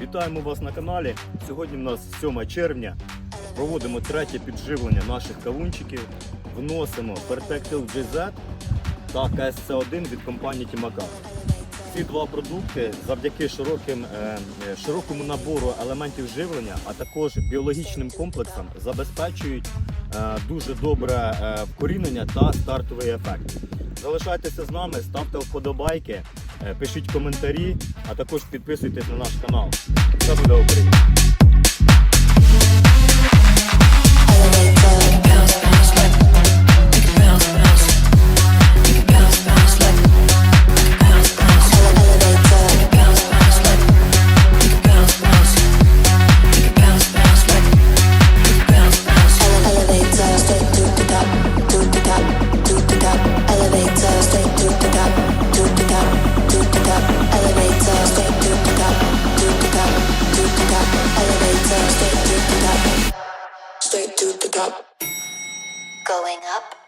Вітаємо вас на каналі. Сьогодні в нас 7 червня. Проводимо третє підживлення наших кавунчиків. Вносимо Fertectil GZ та KSC1 від компанії Тімака. Ці два продукти завдяки широким, е, е, широкому набору елементів живлення, а також біологічним комплексам забезпечують е, дуже добре вкорінення та стартовий ефект. Залишайтеся з нами, ставте вподобайки, пишіть коментарі, а також підписуйтесь на наш канал. Все буде Україна! Straight to the top. Going up.